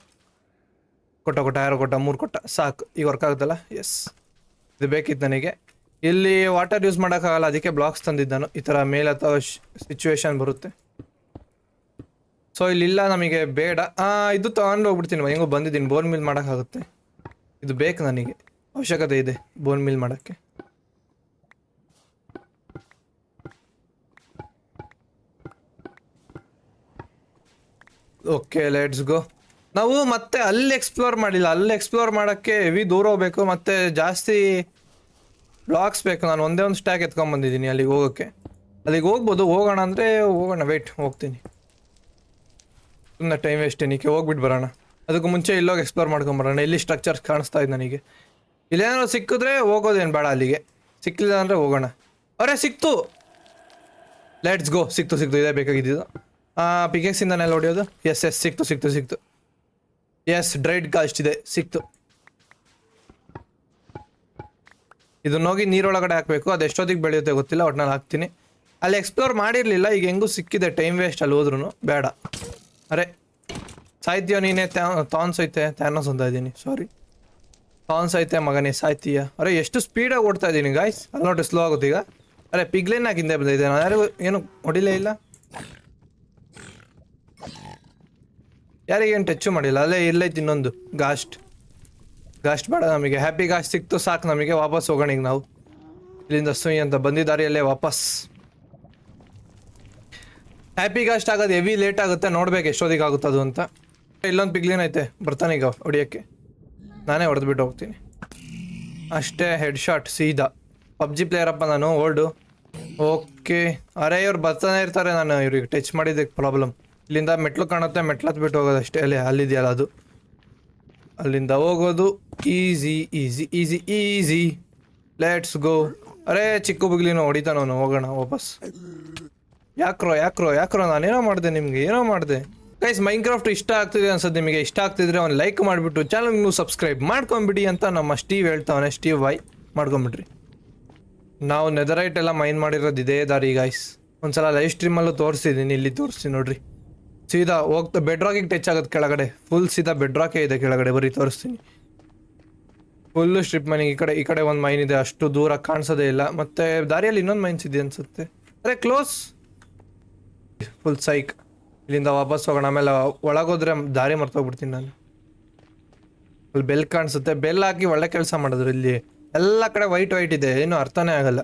ಕೊಟ್ಟ ಕೊಟ್ಟ ಆರೋ ಕೊಟ್ಟ, ಮೂರು ಕೊಟ್ಟ. ಸಾಕು. ಈಗ ವರ್ಕ್ ಆಗುತ್ತಲ್ಲ? ಎಸ್ ಇದು ಬೇಕಿತ್ತು ನನಗೆ. ಇಲ್ಲಿ ವಾಟರ್ ಯೂಸ್ ಮಾಡೋಕ್ಕಾಗಲ್ಲ. ಅದಕ್ಕೆ ಬ್ಲಾಕ್ಸ್ ತಂದಿದ್ದಾನು. ಈ ಥರ ಮೇಲೆ ಅಥವಾ ಸಿಚುವೇಶನ್ ಬರುತ್ತೆ. ಸೊ ಇಲ್ಲಿಲ್ಲ ನಮಗೆ ಬೇಡ. ಇದು ತಗೊಂಡು ಹೋಗ್ಬಿಡ್ತೀನಿ. ಹೆಂಗೋ ಬಂದಿದ್ದೀನಿ. ಬೋನ್ ಮಿಲ್ ಮಾಡೋಕ್ಕಾಗುತ್ತೆ. ಇದು ಬೇಕು ನನಗೆ. ಅವಶ್ಯಕತೆ ಇದೆ ಬೋನ್ ಮಿಲ್ ಮಾಡೋಕ್ಕೆ. ಓಕೆ ಲೆಟ್ಸ್ ಗೋ ನಾವು ಮತ್ತೆ ಅಲ್ಲಿ ಎಕ್ಸ್ಪ್ಲೋರ್ ಮಾಡಿಲ್ಲ. ಅಲ್ಲಿ ಎಕ್ಸ್ಪ್ಲೋರ್ ಮಾಡೋಕ್ಕೆ ಹೆವಿ ದೂರ ಹೋಗ್ಬೇಕು. ಮತ್ತೆ ಜಾಸ್ತಿ ಬ್ಲಾಕ್ಸ್ ಬೇಕು. ನಾನು ಒಂದೇ ಒಂದು ಸ್ಟ್ಯಾಕ್ ಎತ್ಕೊಂಡ್ಬಂದಿದ್ದೀನಿ ಅಲ್ಲಿಗೆ ಹೋಗೋಕ್ಕೆ. ಅಲ್ಲಿಗೆ ಹೋಗ್ಬೋದು. ಹೋಗೋಣ ಅಂದರೆ ಹೋಗೋಣ. ವೆಯ್ಟ್ ಹೋಗ್ತೀನಿ. ಸುಮ್ಮನೆ ಟೈಮ್ ವೇಸ್ಟ್ ಏನಕ್ಕೆ? ಹೋಗ್ಬಿಟ್ಟು ಬರೋಣ. ಅದಕ್ಕೂ ಮುಂಚೆ ಇಲ್ಲೋಗಿ ಎಕ್ಸ್ಪ್ಲೋರ್ ಮಾಡ್ಕೊಂಬರೋಣ ಇಲ್ಲಿ ಸ್ಟ್ರಕ್ಚರ್ಸ್ ಕಾಣಿಸ್ತಾ ಇದೆ ನನಗೆ. ಇಲ್ಲೇನಾದ್ರು ಸಿಕ್ಕಿದ್ರೆ ಹೋಗೋದೇನು ಬೇಡ ಅಲ್ಲಿಗೆ. ಸಿಕ್ಕಿಲ್ಲ ಅಂದರೆ ಹೋಗೋಣ. ಅವರೇ ಸಿಕ್ತು. ಲೆಟ್ಸ್ ಗೋ ಸಿಕ್ತು ಸಿಕ್ತು. ಇದೇ ಬೇಕಾಗಿದ್ದು. ಪಿಕೆಕ್ಸಿಂದನೆಲ್ಲ ಹೊಡೆಯೋದು? ಎಸ್ ಎಸ್ ಸಿಕ್ತು ಸಿಕ್ತು ಸಿಕ್ತು. ಎಸ್ ಡ್ರೈಡ್ ಕಾಸ್ಟ್ ಇದೆ, ಸಿಕ್ತು. ಇದನ್ನ ಹೋಗಿ ನೀರೊಳಗಡೆ ಹಾಕಬೇಕು, ಅದು ಎಷ್ಟೊತ್ತಿಗೆ ಬೆಳೆಯುತ್ತೆ ಗೊತ್ತಿಲ್ಲ ಒಟ್ನಲ್ಲಿ ಹಾಕ್ತೀನಿ. ಅಲ್ಲಿ ಎಕ್ಸ್ಪ್ಲೋರ್ ಮಾಡಿರಲಿಲ್ಲ, ಈಗ ಹೆಂಗೂ ಸಿಕ್ಕಿದೆ ಟೈಮ್ ವೇಸ್ಟ್ ಅಲ್ಲಿ ಹೋದ್ರೂ ಬೇಡ. ಅರೆ ಸಾಯ್ತೀಯೋ ನೀನೇ ತಾನ್ಸ್ ಐತೆ ಥ್ಯಾನೋಸ್ ಅಂತ ಇದ್ದೀನಿ ಸಾರಿ ಐತೆ ಮಗನೇ ಸಾಯ್ತೀಯ ಅರೆ, ಎಷ್ಟು ಸ್ಪೀಡಾಗಿ ಓಡ್ತಾ ಇದ್ದೀನಿ ಗಾಯ್ಸ್ ಅಲ್ಲಿ ನೋಡಿ ಸ್ಲೋ ಆಗುತ್ತೆ ಈಗ. ಅರೆ ಪಿಗ್ಲೇನ್ ಹಾಕಿಂದೆ ಬಂದಿದೆ, ನಾನು ಯಾರಿಗೂ ಏನು ಹೊಡಿಲೇ ಇಲ್ಲ. ಯಾರಿಗೇನು ಟಚ್ಚು ಮಾಡಿಲ್ಲ, ಅಲ್ಲೇ ಇಲ್ಲೈತಿ ಇನ್ನೊಂದು ಗಾಸ್ಟ್ ಗಾಸ್ಟ್ ಬೇಡ ನಮಗೆ ಹ್ಯಾಪಿ ಗಾಸ್ಟ್ ಸಿಕ್ತು ಸಾಕು ನಮಗೆ, ವಾಪಸ್ ಹೋಗೋಣ ಈಗ ನಾವು. ಇಲ್ಲಿಂದ ಸುಯಿ ಅಂತ ಬಂದಿದ್ದಾರಿಯಲ್ಲೇ ವಾಪಸ್. ಹ್ಯಾಪಿ ಗಾಸ್ಟ್ ಆಗೋದು ಹೆವಿ ಲೇಟ್ ಆಗುತ್ತೆ, ನೋಡ್ಬೇಕು ಎಷ್ಟೊತ್ತಿಗೆ ಆಗುತ್ತೆ ಅದು ಅಂತ. ಇಲ್ಲೊಂದು ಪಿಗ್ಲಿನ್ ಐತೆ, ಬರ್ತಾನೆ ಈಗ ಹೊಡಿಯೋಕ್ಕೆ. ನಾನೇ ಹೊಡೆದ್ಬಿಟ್ಟು ಹೋಗ್ತೀನಿ. ಅಷ್ಟೇ ಹೆಡ್ ಶಾಟ್ ಸೀದಾ. ಪಬ್ಜಿ ಪ್ಲೇಯರಪ್ಪ ನಾನು ಓಲ್ಡು ಓಕೆ ಅರೆ ಇವ್ರು ಬರ್ತಾನೆ ಇರ್ತಾರೆ, ನಾನು ಇವ್ರಿಗೆ ಟಚ್ ಮಾಡಿದ್ದಕ್ಕೆ ಪ್ರಾಬ್ಲಮ್ ಇಲ್ಲಿಂದ ಮೆಟ್ಲು ಕಾಣುತ್ತೆ ಮೆಟ್ಲು ಹತ್ಬಿಟ್ಟು ಹೋಗೋದು ಅಷ್ಟೇ. ಅಲ್ಲಿ, ಅಲ್ಲಿದೆಯಲ್ಲ ಅದು. ಅಲ್ಲಿಂದ ಹೋಗೋದು easy easy easy easy. Let's go ಅರೇ, ಚಿಕ್ಕ ಬುಗ್ಲಿನೂ ಹೊಡಿತಾನವನು ಹೋಗೋಣ, ವಾಪಸ್. ಯಾಕ್ರೋ ಯಾಕ್ರೋ ಯಾಕ್ರೋ, ನಾನೇನೋ ಮಾಡಿದೆ ನಿಮಗೆ, ಏನೋ ಮಾಡಿದೆ. ಗೈಸ್ ಮೈನ್ಕ್ರಾಫ್ಟ್ ಇಷ್ಟ ಆಗ್ತಿದೆ ಅನ್ಸೋದು ನಿಮಗೆ. ಇಷ್ಟ ಆಗ್ತಿದ್ರೆ ಒಂದು ಲೈಕ್ ಮಾಡಿಬಿಟ್ಟು ಚಾನಲ್ ನೀವು ಸಬ್ಸ್ಕ್ರೈಬ್ ಮಾಡ್ಕೊಂಬಿಡಿ ಅಂತ ನಮ್ಮ ಸ್ಟೀವ್ ಹೇಳ್ತಾವನೆ. ಸ್ಟೀವ್ ವೈ ಮಾಡ್ಕೊಂಬಿಡ್ರಿ. ನಾವು ನೆದರೈಟ್ ಎಲ್ಲ ಮೈನ್ ಮಾಡಿರೋದು ಇದೇ ದಾರಿ ಗೈಸ್ ಒಂದ್ಸಲ ಲೈವ್ ಸ್ಟ್ರೀಮಲ್ಲೂ ತೋರಿಸಿದ್ದೀನಿ. ಇಲ್ಲಿ ತೋರಿಸ್ತೀನಿ ನೋಡ್ರಿ. ಸೀದಾ ಹೋಗ್ತಾ ಬೆಡ್ ರಾಕಿಗೆ ಟಚ್ ಆಗುತ್ತೆ ಕೆಳಗಡೆ. ಫುಲ್ ಸೀದಾ ಬೆಡ್ ರಾಕೇ ಇದೆ ಕೆಳಗಡೆ, ಬರೀ ತೋರಿಸ್ತೀನಿ. ಫುಲ್ಲು ಸ್ಟ್ರಿಪ್ ಮೈನಿಂಗ್ ಈ ಕಡೆ ಈ ಕಡೆ ಒಂದು ಮೈನ್ ಇದೆ, ಅಷ್ಟು ದೂರ ಕಾಣಿಸೋದೇ ಇಲ್ಲ. ಮತ್ತೆ ದಾರಿಯಲ್ಲಿ ಇನ್ನೊಂದು ಮೈನ್ಸ್ ಇದೆ ಅನ್ಸುತ್ತೆ. ಅರೆ ಕ್ಲೋಸ್ ಫುಲ್ ಸೈಕ್ ಇಲ್ಲಿಂದ ವಾಪಸ್ ಹೋಗೋಣ, ಆಮೇಲೆ ಒಳಗೋದ್ರೆ ದಾರಿ ಮರ್ತೋಗ್ಬಿಡ್ತೀನಿ ನಾನು. ಅಲ್ಲಿ ಬೆಲ್ ಕಾಣಿಸುತ್ತೆ. ಬೆಲ್ ಹಾಕಿ ಒಳ್ಳೆ ಕೆಲಸ ಮಾಡಿದ್ರು ಇಲ್ಲಿ. ಎಲ್ಲ ಕಡೆ ವೈಟ್ ವೈಟ್ ಇದೆ. ಏನು ಅರ್ಥನೇ ಆಗಲ್ಲ.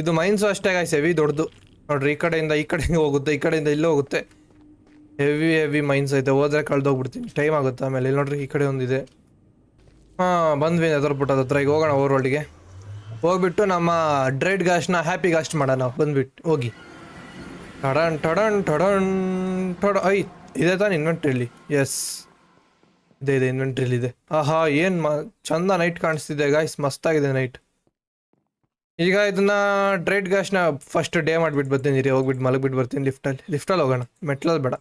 ಇದು ಮೈನ್ಸು ಅಷ್ಟೇ ಗಾಯ್ಸ್ ಹೆವಿ ದೊಡ್ಡದು. ನೋಡ್ರಿ, ಈ ಕಡೆಯಿಂದ, ಈ ಕಡೆಗೆ ಹೋಗುತ್ತೆ, ಈ ಕಡೆಯಿಂದ ಇಲ್ಲಿ ಹೋಗುತ್ತೆ. ಹೆವಿ ಹೆವಿ ಮೈನ್ಸ್ ಐತೆ ಹೋದ್ರೆ ಕಳ್ದೋಗ್ಬಿಡ್ತೀನಿ ಟೈಮ್ ಆಗುತ್ತೆ? ಆಮೇಲೆ ಇಲ್ಲಿ ನೋಡ್ರಿ ಈ ಕಡೆ ಒಂದಿದೆ. ಹಾಂ, ಬಂದ್ವಿ ಅದರ ಪುಟ್ಟದ ಹತ್ರ. ಈಗ ಹೋಗೋಣ ಓವರ್ ವರ್ಲ್ಡ್ಗೆ ಹೋಗ್ಬಿಟ್ಟು ನಮ್ಮ ಡ್ರೈಡ್ ಗಾಸ್ಟ್ನ ಹ್ಯಾಪಿ ಗಾಸ್ಟ್ ಮಾಡೋಣ. ಬಂದ್ಬಿಟ್ಟು ಹೋಗಿ. ಟಡನ್ ಟಡನ್ ಟಡನ್, ಟಡ, ಐ, ಇದೆ ತಾನೆ ಇನ್ವೆಂಟ್ರಿಲಿ ಎಸ್ ಇದೆ ಇದೆ ಇನ್ವೆಂಟ್ರಿಲಿ ಇದೆ. ಆಹಾ, ಏನು ಮ, ಚಂದ ನೈಟ್ ಕಾಣಿಸ್ತಿದೆ ಗಾಯ್ಸ್ ಮಸ್ತಾಗಿದೆ ನೈಟ್ ಈಗ ಇದನ್ನ ಡ್ರೈಡ್ನ ಫಸ್ಟ್ ಡೇ ಮಾಡಿಬಿಟ್ಟು ಬರ್ತೀನಿ ರೀ. ಹೋಗ್ಬಿಟ್ಟು ಮಲಗ್ಬಿಟ್ಟು ಬರ್ತೀನಿ ಲಿಫ್ಟಲ್ಲಿ ಲಿಫ್ಟಲ್ಲಿ ಹೋಗೋಣ. ಮೆಟ್ಲಲ್ಲಿ ಬೇಡ.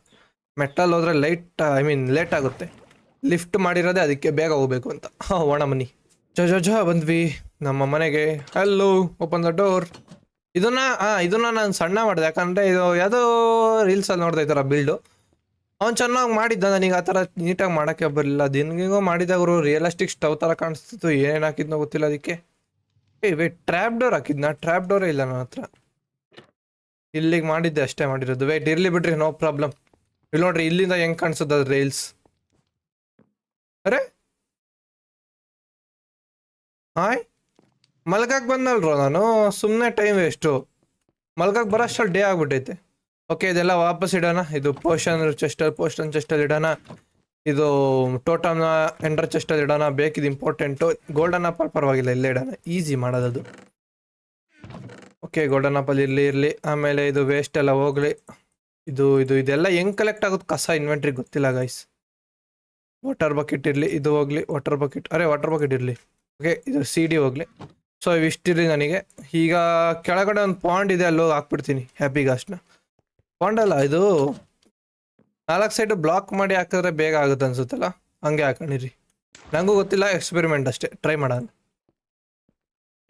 ಮೆಟ್ಲಲ್ಲಿ ಹೋದರೆ ಲೈಟ್ ಐ ಮೀನ್ ಲೇಟ್ ಆಗುತ್ತೆ. ಲಿಫ್ಟ್ ಮಾಡಿರೋದೆ ಅದಕ್ಕೆ ಬೇಗ ಹೋಗ್ಬೇಕು ಅಂತ. ಹಾಂ ಒಣ ಮನಿ ಜೋ ಜೋ ಜೋ, ಬಂದ್ವಿ. ನಮ್ಮ ಮನೆಗೆ ಹಲೋ ಓಪನ್ ದ ಡೋರ್ ಇದನ್ನ, ಹಾಂ, ಇದನ್ನ ನಾನು ಸಣ್ಣ ಮಾಡಿದೆ. ಯಾಕಂದರೆ ಇದು ಯಾವುದೋ ರೀಲ್ಸಲ್ಲಿ ನೋಡ್ದೆ ಈ ಥರ ಬಿಲ್ಡು ಅವ್ನು ಚೆನ್ನಾಗಿ ಮಾಡಿದ್ದ ನನಗೆ, ಆ ಥರ ನೀಟಾಗಿ ಮಾಡೋಕ್ಕೆ ಬರಲಿಲ್ಲ. ದಿನಗಿಗೋ ಅವರು ರಿಯಲಿಸ್ಟಿಕ್ ಸ್ಟವ್ ಥರ ಕಾಣಿಸ್ತಿತ್ತು. ಏನೇನು ಹಾಕಿದ್ನೋ ಗೊತ್ತಿಲ್ಲ ಅದಕ್ಕೆ. ಏ ವೇಟ್ ಟ್ರ್ಯಾಪ್ ಡೋರ್ ಹಾಕಿದ್ನ? ಟ್ರ್ಯಾಪ್ ಡೋರೇ ಇಲ್ಲ ನನ್ನ ಹತ್ರ. ಇಲ್ಲಿಗೆ ಮಾಡಿದ್ದೆ ಅಷ್ಟೇ ಮಾಡಿರೋದು. ವೇಟ್ ಇರಲಿ ಬಿಡ್ರಿ ನೋ ಪ್ರಾಬ್ಲಮ್ ಇಲ್ಲಿ ನೋಡ್ರಿ, ಇಲ್ಲಿಂದ ಹೆಂಗ್ ಕಾಣಿಸುತ್ತ ರೈಲ್ಸ್ ಅರೆ? ಹಾಯ್? ಮಲ್ಗಕ್ಕೆ ಬಂದಲ್ರೋ ನಾನು? ಸುಮ್ಮನೆ ಟೈಮ್ ವೇಸ್ಟು ಮಲ್ಗಕ್ಕೆ ಬರೋಷ್ಟಲ್ಲಿ ಡೇ ಆಗ್ಬಿಟ್ಟೈತೆ. ಓಕೆ ಇದೆಲ್ಲ ವಾಪಸ್ ಇಡೋಣ. ಇದು ಪೋಷನ್ ಚೆಸ್ಟಲ್ ಪೋಷನ್ ಚೆಸ್ಟಲ್ಲಿ ಇಡೋಣ. ಇದು ಟೋಟಮ್ನ ಎಂಡರ್ ಚೆಸ್ಟಲ್ಲಿ ಇಡೋಣ. ಬೇಕಿದು ಇಂಪಾರ್ಟೆಂಟು ಗೋಲ್ಡನ್ ಆಪಲ್ ಪರವಾಗಿಲ್ಲ, ಇಲ್ಲೇ ಇಡೋಣ. ಈಸಿ ಮಾಡೋದದು. ಓಕೆ ಗೋಲ್ಡನ್ ಆಪಲ್ ಇರಲಿ ಇರಲಿ. ಆಮೇಲೆ ಇದು ವೇಸ್ಟ್ ಎಲ್ಲ ಹೋಗಲಿ. ಇದು ಇದು, ಇದೆಲ್ಲ ಹೆಂಗ್ ಕಲೆಕ್ಟ್ ಆಗುತ್ತೆ ಕಸ ಇನ್ವೆಂಟ್ರಿ ಗೊತ್ತಿಲ್ಲ ಗೈಸ್ ವಾಟರ್ ಬಕೆಟ್ ಇರಲಿ, ಇದು ಹೋಗ್ಲಿ ವಾಟರ್ ಬಕೆಟ್ ಅರೆ ವಾಟರ್ ಬಕೆಟ್ ಇರಲಿ. ಓಕೆ ಇದು ಸಿ ಡಿ ಹೋಗ್ಲಿ. ಸೊ ಇವಿಷ್ಟಿರಲಿ ನನಗೆ. ಈಗ ಕೆಳಗಡೆ ಒಂದು ಪಾಂಡ್ ಇದೆ ಅಲ್ಲಿ ಹೋಗಿ ಹಾಕ್ಬಿಡ್ತೀನಿ ಹ್ಯಾಪಿ ಗಾಸ್ಟ್ನ ಪಾಂಡ್ ಅಲ್ಲ, ಇದು ನಾಲ್ಕು ಸೈಡ್ ಬ್ಲಾಕ್ ಮಾಡಿ ಹಾಕಿದ್ರೆ ಬೇಗ ಆಗುತ್ತೆ ಅನ್ಸುತ್ತಲ್ಲ? ಹಂಗೆ ಹಾಕೊಂಡಿರಿ. ನನಗೂ ಗೊತ್ತಿಲ್ಲ ಎಕ್ಸ್ಪೆರಿಮೆಂಟ್ ಅಷ್ಟೇ. ಟ್ರೈ ಮಾಡೋಣ.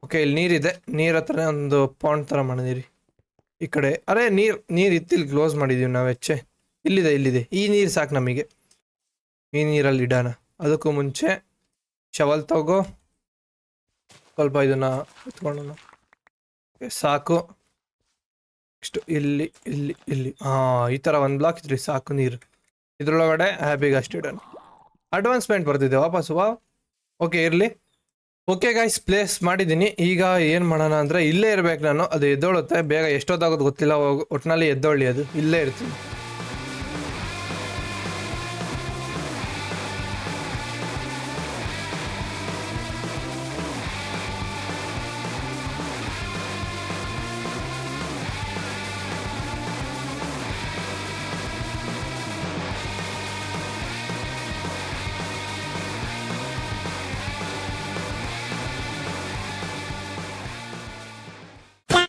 ಓಕೆ ಇಲ್ಲಿ ನೀರಿದೆ. ನೀರ ಹತ್ರನೇ ಒಂದು ಪಾಂಡ್ ಥರ ಮಾಡಿದಿರಿ. ಈ ಕಡೆ. ಅರೆ, ನೀರು ನೀರು ಇತ್ತಿಲ್ಲಿ ಕ್ಲೋಸ್ ಮಾಡಿದೀವಿ ನಾವು ಹೆಚ್ಚೆ. ಇಲ್ಲಿದೆ ಇಲ್ಲಿದೆ. ಈ ನೀರು ಸಾಕು ನಮಗೆ. ಈ ನೀರಲ್ಲಿ ಇಡೋಣ. ಅದಕ್ಕೂ ಮುಂಚೆ ಶವಲ್ ತಗೋ. ಸ್ವಲ್ಪ ಇದನ್ನ ಎತ್ಕೊಳ್ಳೋಣ. ಸಾಕು. ಇಷ್ಟು, ಇಲ್ಲಿ ಇಲ್ಲಿ ಇಲ್ಲಿ. ಹಾಂ ಈ ಥರ ಒಂದು ಬ್ಲಾಕ್ ಇದ್ರಿ ಸಾಕು ನೀರು. ಇದ್ರೊಳಗಡೆ ಹ್ಯಾಪಿಗೆ ಅಷ್ಟು ಇಡೋಣ. ಅಡ್ವಾನ್ಸ್ಮೆಂಟ್ ಬರ್ತಿದೆ. ವಾಪಸ್ ವಾ ಓಕೆ ಇರಲಿ. ಓಕೆ ಗೈಸ್ ಪ್ಲೇಸ್ ಮಾಡಿದ್ದೀನಿ. ಈಗ ಏನು ಮಾಡೋಣ ಅಂದರೆ ಇಲ್ಲೇ ಇರಬೇಕು ನಾನು. ಅದು ಎದ್ದೋಳುತ್ತೆ. ಬೇಗ ಎಷ್ಟೊತ್ತಾಗೋದು ಗೊತ್ತಿಲ್ಲ. ಒಟ್ಟಿನಲ್ಲಿ ಎದ್ದೊಳ್ಳಿ ಅದು. ಇಲ್ಲೇ ಇರ್ತೀನಿ.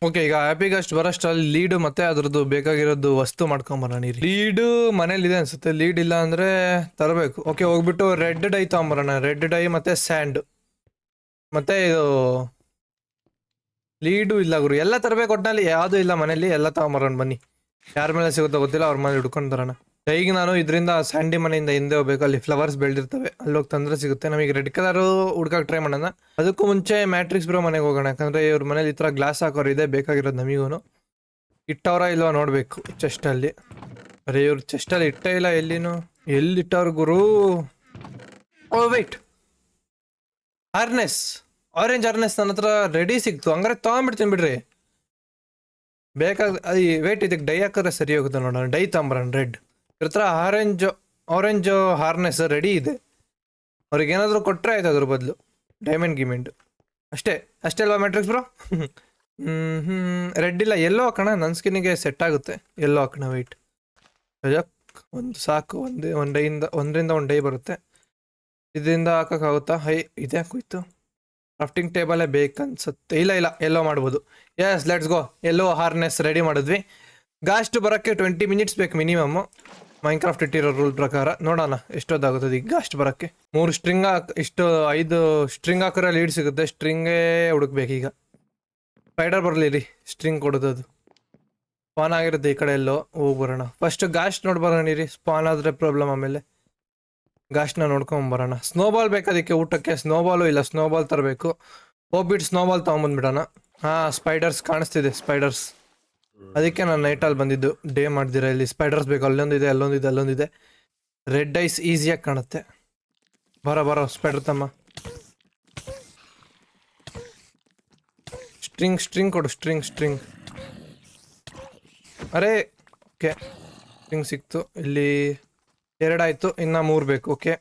ಓಕೆ, ಈಗ ಹ್ಯಾಪಿಗಸ್ಟ್ ಬರೋಷ್ಟರಲ್ಲಿ ಲೀಡ್ ಮತ್ತೆ ಅದ್ರದ್ದು ಬೇಕಾಗಿರೋದು ವಸ್ತು ಮಾಡ್ಕೊಂಬರೋಣ ಲೀಡ್ ಮನೇಲಿದೆ ಅನ್ಸುತ್ತೆ. ಲೀಡ್ ಇಲ್ಲ ಅಂದ್ರೆ ತರಬೇಕು. ಓಕೆ ಹೋಗ್ಬಿಟ್ಟು ರೆಡ್ ಡೈ ತಗೊಂಬರೋಣ. ರೆಡ್ ಡೈ ಮತ್ತೆ ಸ್ಯಾಂಡ್ ಮತ್ತೆ ಇದು ಲೀಡು ಇಲ್ಲ ಗುರು. ಎಲ್ಲ ತರಬೇಕು ಒಟ್ಟಿನಲ್ಲಿ ಯಾವುದು ಇಲ್ಲ ಮನೇಲಿ ಎಲ್ಲ ತಗೊಂಬರೋಣ ಬನ್ನಿ. ಯಾರ ಮೇಲೆ ಸಿಗುತ್ತೋ ಗೊತ್ತಿಲ್ಲ, ಅವ್ರ ಮನೆ ಹಿಡ್ಕೊಂಡು ತರೋಣ ಈಗ ನಾನು ಇದರಿಂದ ಸ್ಯಾಂಡಿ ಮನೆಯಿಂದ ಹಿಂದೆ ಹೋಗ್ಬೇಕು. ಅಲ್ಲಿ ಫ್ಲವರ್ಸ್ ಬೆಳೆದಿರ್ತವೆ. ಅಲ್ಲಿ ಹೋಗಿ ತಂದ್ರೆ ಸಿಗುತ್ತೆ. ನಮಗೆ ರೆಡ್ ಕಲರ್ ಹುಡ್ಕಕ್ಕೆ ಟ್ರೈ ಮಾಡೋಣ. ಅದಕ್ಕೂ ಮುಂಚೆ ಮ್ಯಾಟ್ರಿಕ್ಸ್ ಬ್ರೋ ಮನೆಗೆ ಹೋಗೋಣ. ಯಾಕಂದ್ರೆ ಇವ್ರ ಮನೇಲಿ ಈ ಥರ ಗ್ಲಾಸ್ ಹಾಕೋರು ಇದೆ. ಬೇಕಾಗಿರೋದು ನಮಗೂ ಇಟ್ಟವ್ರ ಇಲ್ವಾ ನೋಡಬೇಕು ಚೆಸ್ಟಲ್ಲಿ ಅರೆ ಇವ್ರು ಚೆಸ್ಟಲ್ಲಿ ಇಟ್ಟೇ ಇಲ್ಲ ಎಲ್ಲಿನು. ಎಲ್ಲಿಟ್ಟವ್ರು ಗುರು? Oh wait harness orange harness ನನ್ನ ಹತ್ರ ರೆಡಿ ಸಿಕ್ತು. ಹಂಗಾರೆ ತೊಗೊಂಬಿಡ್ತೀನಿ ಬಿಡ್ರಿ. ಬೇಕಾದ ವೇಟ್ ಇದಕ್ಕೆ ಡೈ ಹಾಕಿದ್ರೆ ಸರಿ ಹೋಗುತ್ತೆ ನೋಡೋಣ. ಡೈ ತಗೊಂಬರೋಣ ರೆಡ್ ಇವ್ರ ಹತ್ರ ಆರೆಂಜ್ ಆರೆಂಜ್ ಹಾರ್ನೆಸ್ ರೆಡಿ ಇದೆ. ಅವ್ರಿಗೆ ಏನಾದರೂ ಕೊಟ್ಟರೆ ಆಯ್ತು ಅದ್ರ ಬದಲು. ಡೈಮಂಡ್ ಗಿಮೆಂಡ್ ಅಷ್ಟೇ ಅಷ್ಟೇ ಅಲ್ವಾ ಮ್ಯಾಟ್ರಿಕ್ಸ್ ಬ್ರೋ ಹ್ಞೂ ರೆಡ್ ಇಲ್ಲ ಎಲ್ಲೋ ಹಾಕೋಣ. ನನ್ನ ಸ್ಕಿನ್ನಿಗೆ ಸೆಟ್ ಆಗುತ್ತೆ. ಎಲ್ಲೋ ಹಾಕೋಣ ವೆಯ್ಟ್ ಒಂದು ಸಾಕು. ಒಂದು ಒಂದು ಡೈಯಿಂದ ಒಂದರಿಂದ ಒಂದು ಡೈ ಬರುತ್ತೆ. ಇದರಿಂದ ಹಾಕೋಕ್ಕಾಗುತ್ತಾ ಹೈ, ಇದೇ ಹಾಕೋಯ್ತು ಕ್ರಾಫ್ಟಿಂಗ್ ಟೇಬಲೇ ಬೇಕನ್ಸುತ್ತೆ. ಇಲ್ಲ ಇಲ್ಲ ಎಲ್ಲೋ ಮಾಡ್ಬೋದು. Yes let's go yellow harness ready ಮಾಡಿದ್ವಿ. ಗಾಸ್ಟ್ ಬರೋಕ್ಕೆ ಟ್ವೆಂಟಿ ಮಿನಿಟ್ಸ್ ಬೇಕು ಮಿನಿಮಮ್ ಮೈನ್ಕ್ರಾಫ್ಟ್ ಇಟ್ಟಿರೋ ರೂಲ್ ಪ್ರಕಾರ, ನೋಡೋಣ ಎಷ್ಟೊತ್ತಾಗುತ್ತದೆ ಈಗ ಅಷ್ಟು ಬರೋಕ್ಕೆ. ಮೂರು ಸ್ಟ್ರಿಂಗ್ ಹಾಕ್, ಇಷ್ಟು, ಐದು ಸ್ಟ್ರಿಂಗ್ ಹಾಕಿದ್ರೆ ಲೀಡ್ ಸಿಗುತ್ತೆ ಸ್ಟ್ರಿಂಗೇ ಹುಡುಕ್ಬೇಕು ಈಗ. ಸ್ಪೈಡರ್ ಬರಲಿ ರೀ ಸ್ಟ್ರಿಂಗ್ ಕೊಡೋದು ಸ್ಪಾನ್ ಆಗಿರುತ್ತೆ ಈ ಕಡೆ ಎಲ್ಲೋ, ಹೋಗಿ ಬರೋಣ. ಫಸ್ಟ್ ಗಾಸ್ಟ್ ನೋಡಿ ರೀ ಸ್ಪಾನ್ ಆದರೆ ಪ್ರಾಬ್ಲಮ್ ಆಮೇಲೆ. ಗಾಸ್ಟ್ನ ನೋಡ್ಕೊಂಡ್ ಬರೋಣ. ಸ್ನೋಬಾಲ್ ಬೇಕಾದಕ್ಕೆ ಊಟಕ್ಕೆ. ಸ್ನೋಬಾಲು ಇಲ್ಲ ಸ್ನೋಬಾಲ್ ತರಬೇಕು. ಹೋಗ್ಬಿಟ್ಟು ಸ್ನೋಬಾಲ್ ತೊಗೊಂಬಂದ್ಬಿಡೋಣ. ಹಾಂ ಸ್ಪೈಡರ್ಸ್ ಕಾಣಿಸ್ತಿದೆ ಸ್ಪೈಡರ್ಸ್ ಅದಕ್ಕೆ ನಾನು ನೈಟಲ್ಲಿ ಬಂದಿದ್ದು ಡೇ ಮಾಡ್ದಿರ, ಇಲ್ಲಿ ಸ್ಪೈಡರ್ಸ್ ಬೇಕು, ಅಲ್ಲೊಂದಿದೆ ಅಲ್ಲೊಂದಿದೆ ಅಲ್ಲೊಂದಿದೆ. ರೆಡ್ ಐಸ್ ಈಸಿಯಾಗಿ ಕಾಣುತ್ತೆ. ಬರೋ ಬರೋ ಸ್ಪೈಡರ್ ತಮ್ಮ. ಸ್ಟ್ರಿಂಗ್ ಸ್ಟ್ರಿಂಗ್ ಕೊಡು ಸ್ಟ್ರಿಂಗ್ ಸ್ಟ್ರಿಂಗ್ ಅರೆ ಓಕೆ ಸ್ಟ್ರಿಂಗ್ ಸಿಕ್ತು. ಇಲ್ಲಿ ಎರಡಾಯಿತು ಇನ್ನು ಮೂರು ಬೇಕು ಓಕೆ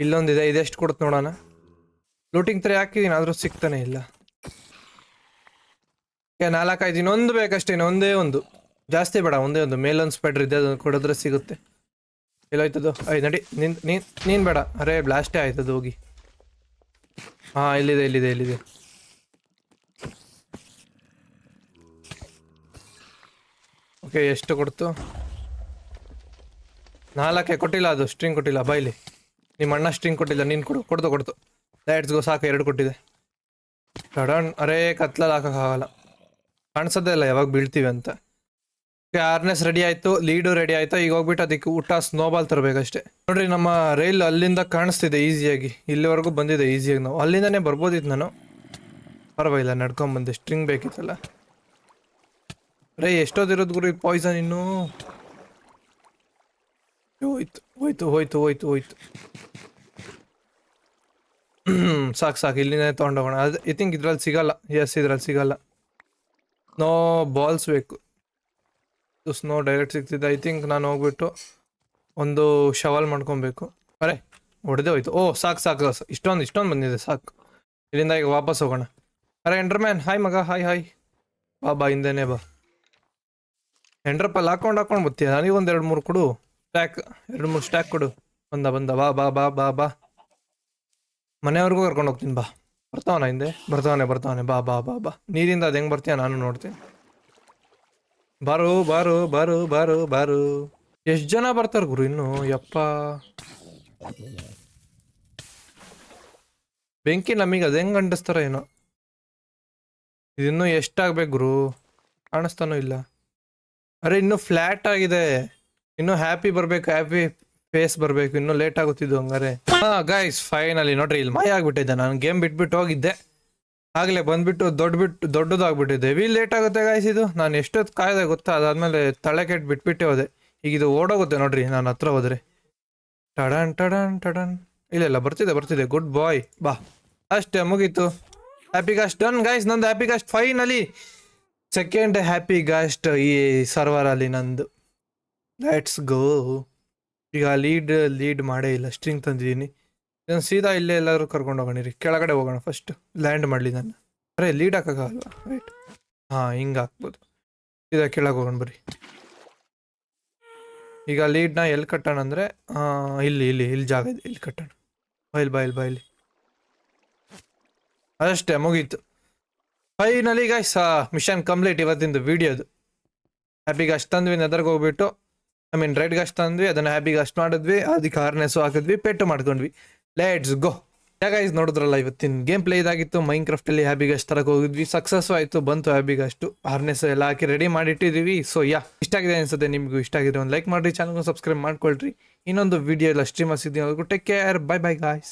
ಇಲ್ಲೊಂದಿದೆ, ಇದೆಷ್ಟು ಕೊಡುತ್ತೆ ನೋಡೋಣ. ಲೂಟಿಂಗ್ ಥರ ಹಾಕಿದ್ದೀನಿ ಆದರೂ ಸಿಗ್ತಾನೆ ಇಲ್ಲ. ನಾಲ್ಕೈದು ಇನ್ನೊಂದು ಬೇಕಷ್ಟೇ ಒಂದೇ ಒಂದು. ಜಾಸ್ತಿ ಬೇಡ, ಒಂದೇ ಒಂದು. ಮೇಲೊಂದು ಸ್ಪೆಡ್ರ್ ಇದೆ, ಅದನ್ನು ಕೊಡಿದ್ರೆ ಸಿಗುತ್ತೆ. ಎಲ್ಲೋಯ್ತದು? ಐ ನಡಿ, ನಿನ್, ನೀನ್, ನೀನು ಬೇಡ. ಅರೇ ಬ್ಲಾಸ್ಟೇ ಆಯ್ತದು, ಹೋಗಿ. ಹಾ, ಇಲ್ಲಿದೆ ಇಲ್ಲಿದೆ ಇಲ್ಲಿದೆ. ಓಕೆ, ಎಷ್ಟು ಕೊಡ್ತು? ನಾಲ್ಕೇ ಕೊಟ್ಟಿಲ್ಲ ಅದು ಸ್ಟ್ರಿಂಗ್ ಕೊಟ್ಟಿಲ್ಲ, ಬೈಲಿ. ನಿಮ್ಮ ಅಣ್ಣ ಸ್ಟ್ರಿಂಗ್ ಕೊಟ್ಟಿಲ್ಲ, ನೀನು ಕೊಡು, ಕೊಡ್ತು ಕೊಡ್ತು. ಲೈಟ್ಸ್ಗೂ ಸಾಕು, ಎರಡು ಕೊಟ್ಟಿದೆ. ಸಡನ್ ಅರೇ, ಕತ್ಲಲ್ಲಿ ಹಾಕೋಕ್ಕಾಗಲ್ಲ. ಕಾಣಿಸೋದೇ ಇಲ್ಲ, ಯಾವಾಗ ಬೀಳ್ತೀವಿ ಅಂತ. ಆರ್ನೆಸ್ ರೆಡಿ ಆಯ್ತು ಲೀಡು ರೆಡಿ ಆಯ್ತು, ಈಗ ಹೋಗ್ಬಿಟ್ಟು ಅದಕ್ಕೆ ಊಟ ಸ್ನೋಬಾಲ್ ತರಬೇಕಷ್ಟೇ. ನೋಡ್ರಿ, ನಮ್ಮ ರೈಲ್ ಅಲ್ಲಿಂದ ಕಾಣಿಸ್ತಿದೆ ಈಸಿಯಾಗಿ ಇಲ್ಲಿವರೆಗೂ ಬಂದಿದೆ ಈಸಿಯಾಗಿ ನಾವು. ಅಲ್ಲಿಂದನೇ ಬರ್ಬೋದಿತ್ತು ನಾನು. ಪರವಾಗಿಲ್ಲ ನಡ್ಕೊಂಬಂದೆ ಸ್ಟ್ರಿಂಗ್ ಬೇಕಿತ್ತಲ್ಲ. ರೇ, ಎಷ್ಟೊತ್ತಿರೋದು ಗುರು ಈ ಪಾಯ್ಸನ್ ಇನ್ನು? ಹೋಯ್ತು ಹೋಯ್ತು ಹೋಯ್ತು ಹೋಯ್ತು ಹೋಯ್ತು. ಸಾಕು ಸಾಕು. ಇಲ್ಲಿಂದ ತೊಗೊಂಡೋಗೋಣ. ಅದು ಐ ಥಿಂಕ್ ಇದ್ರಲ್ಲಿ ಸಿಗಲ್ಲ. ಎಸ್ ಇದ್ರಲ್ಲಿ ಸಿಗಲ್ಲ. ನೋ ಬಾಲ್ಸ್ ಬೇಕು. ಸ್ನೋ ಡೈರೆಕ್ಟ್ ಸಿಗ್ತಿದೆ. ಐ ಥಿಂಕ್ ನಾನು ಹೋಗ್ಬಿಟ್ಟು ಒಂದು ಶವಲ್ ಮಾಡ್ಕೊಬೇಕು. ಅರೆ, ಹೊಡೆದೇ ಹೋಯ್ತು. ಓ, ಸಾಕು ಸಾಕು ಇಷ್ಟೊಂದು ಇಷ್ಟೊಂದು ಬಂದಿದೆ, ಸಾಕು. ಇಲ್ಲಿಂದ ಈಗ ವಾಪಸ್ ಹೋಗೋಣ. ಅರೆ ಎಂಡ್ರಮ್ಯಾನ್ ಹಾಯ್ ಮಗ ಹಾಯ್ ಹಾಯ್ ಬಾ ಬಾ, ಹಿಂದೆನೇ ಬಾ. ಎಂಡ್ರಪ್ಪಲ್ಲಿ ಹಾಕೊಂಡು ಹಾಕೊಂಡು ಬರ್ತೀಯ? ನನಗೆ ಒಂದು ಎರಡು ಮೂರು ಕೊಡು. ಸ್ಟ್ಯಾಕ್ ಎರಡು ಮೂರು ಸ್ಟ್ಯಾಕ್ ಕೊಡು. ಬಂದ ಬಂದ. ಬಾ ಬಾ ಬಾ ಬಾ ಬಾ. ಮನೆಯವ್ರಿಗೂ ಕರ್ಕೊಂಡು ಹೋಗ್ತೀನಿ, ಬಾ. ಬರ್ತಾವನ ಹಿಂದೆ? ಬರ್ತಾವನೆ ಬರ್ತಾವನೆ. ಬಾ ಬಾ ಬಾ ಬಾ. ನೀರಿಂದ ಅದು ಹೆಂಗೆ ಬರ್ತೀಯ ನಾನು ನೋಡ್ತೀನಿ. ಬಾರು ಬಾರು ಬಾರು ಬಾರು ಬಾರು. ಎಷ್ಟು ಜನ ಬರ್ತಾರೆ ಗುರು ಇನ್ನು? ಯಪ್ಪ. ಬೆಂಕಿ ನಮಗೆ ಅದು ಹೆಂಗೆ ಅಂಟಿಸ್ತಾರ ಏನೋ. ಇದಿನ್ನೂ ಎಷ್ಟಾಗ್ಬೇಕು ಗುರು? ಕಾಣಿಸ್ತಾನೂ ಇಲ್ಲ. ಅರೆ, ಇನ್ನೂ ಫ್ಲ್ಯಾಟ್ ಆಗಿದೆ. ಇನ್ನೂ ಹ್ಯಾಪಿ ಬರಬೇಕು ಹ್ಯಾಪಿ ಫೇಸ್ ಬರಬೇಕು, ಇನ್ನು ಲೇಟ್ ಆಗುತ್ತಿದ್ದು ಹಂಗಾರೆ. ಗೈಸ್ ಫೈನಲಿ ನೋಡ್ರಿ, ಇಲ್ಲಿ ಮಾಯ ಆಗ್ಬಿಟ್ಟಿದ್ದೆ ನಾನು ಗೇಮ್ ಬಿಟ್ಬಿಟ್ಟು ಹೋಗಿದ್ದೆ. ಆಗ್ಲೇ ಬಂದ್ಬಿಟ್ಟು ದೊಡ್ಡ ಬಿಟ್ಟು ದೊಡ್ಡದಾಗ್ಬಿಟ್ಟಿದೆ. ವಿ ಲೇಟ್ ಆಗುತ್ತೆ ಗಾಯ್ಸ್ ಇದು? ನಾನು ಎಷ್ಟೊತ್ತು ಕಾಯ್ದೆ ಗೊತ್ತಾ? ಅದಾದ್ಮೇಲೆ ತಳೆ ಕೆಟ್ಟು ಬಿಟ್ಬಿಟ್ಟೆ ಹೋದೆ. ಈಗ ಇದು ಓಡೋಗುತ್ತೆ ನೋಡ್ರಿ, ನಾನು ಹತ್ರ ಹೋದ್ರೆ. ಟಡನ್ ಟಡನ್ ಟಡನ್. ಇಲ್ಲ ಇಲ್ಲ, ಬರ್ತಿದೆ ಬರ್ತಿದೆ. ಗುಡ್ ಬಾಯ್ ಬಾ. ಅಷ್ಟೇ, ಮುಗೀತು. ಹ್ಯಾಪಿ ಗಾಸ್ಟ್ ಡನ್ ಗಾಯ್ಸ್ ನಂದು happy ghast finally second happy ghast ಈ ಸರ್ವರ್ ಅಲ್ಲಿ ನಂದು. ಲೆಟ್ಸ್ ಗೋ ಈಗ ಲೀಡ್ ಲೀಡ್ ಮಾಡೇ ಇಲ್ಲ ಸ್ಟ್ರಿಂಗ್ ತಂದಿದ್ದೀನಿ. ನಾನು ಸೀದಾ ಇಲ್ಲೇ ಎಲ್ಲರೂ ಕರ್ಕೊಂಡು ಹೋಗೋಣ ರೀ ಕೆಳಗಡೆ ಹೋಗೋಣ ಫಸ್ಟ್ ಲ್ಯಾಂಡ್ ಮಾಡಲಿ ನಾನು. ಅರೆ ಲೀಡ್ ಹಾಕೋಕ್ಕಾಗಲ್ಲ ರೈಟ್ ಹಾಂ, ಹಿಂಗೆ ಹಾಕ್ಬೋದು. ಸೀದಾ ಕೆಳಗೆ ಹೋಗೋಣ ಬರ್ರಿ ಈಗ ಲೀಡ್ನ ಎಲ್ಲಿ ಕಟ್ಟೋಣ ಅಂದರೆ ಇಲ್ಲಿ ಇಲ್ಲಿ ಇಲ್ಲಿ ಜಾಗ ಇದೆ, ಇಲ್ಲಿ ಕಟ್ಟೋಣ. ಬೈಲ್ ಬೈಲ್, ಬೈಲಿ. ಅದಷ್ಟೇ, ಮುಗೀತು. ಫೈನಲಿ ಗಾಯ್ಸ್ ಮಿಷನ್ ಕಂಪ್ಲೀಟ್ ಇವತ್ತಿಂದು ವಿಡಿಯೋದು ಹ್ಯಾಪಿಗೆ ಅಷ್ಟು ತಂದ್ವಿ, ನೆದರ್ಗೆ ಹೋಗ್ಬಿಟ್ಟು. ಐ ಮೀನ್ ರೆಡ್ ಗಸ್ಟ್ ತಂದ್ವಿ, ಅದನ್ನ ಹ್ಯಾಪಿಗೆ ಅಷ್ಟು ಮಾಡಿದ್ವಿ, ಅದಕ್ಕೆ ಹಾರ್ನೆಸ್ ಹಾಕಿದ್ವಿ, ಪೆಟ್ಟು ಮಾಡ್ಕೊಂಡ್ವಿ. ಲೆಟ್ಸ್ ಗೋ ಗೈಸ್ ನೋಡಿದ್ರಲ್ಲ, ಇವತ್ತಿನ ಗೇಮ್ ಪ್ಲೇ ಇದಾಗಿತ್ತು ಮೈನ್ ಕ್ರಾಫ್ಟಲ್ಲಿ ಹ್ಯಾಬಿ ಅಷ್ಟು ತರಕ್ಕೆ ಹೋಗಿದ್ವಿ ಸಕ್ಸಸ್ ಆಯ್ತು, ಬಂತು ಹ್ಯಾಬಿ ಅಷ್ಟು ಹಾರ್ನೆಸ್ ಎಲ್ಲ ಹಾಕಿ ರೆಡಿ ಮಾಡಿಟ್ಟಿದೀವಿ. ಸೊ ಯಾ ಇಷ್ಟ ಆಗಿದೆ ಅನ್ಸುತ್ತೆ ನಿಮಗೂ, ಇಷ್ಟ ಆಗಿದೆ ಒಂದು ಲೈಕ್ ಮಾಡಿರಿ ಚಾನಲ್ಗೂ ಸಬ್ಸ್ಕ್ರೈಬ್ ಮಾಡ್ಕೊಳ್ರಿ. ಇನ್ನೊಂದು ವಿಡಿಯೋ ಎಲ್ಲ ಸ್ಟ್ರೀಮ್ ಅದಕ್ಕೂ take care bye bye guys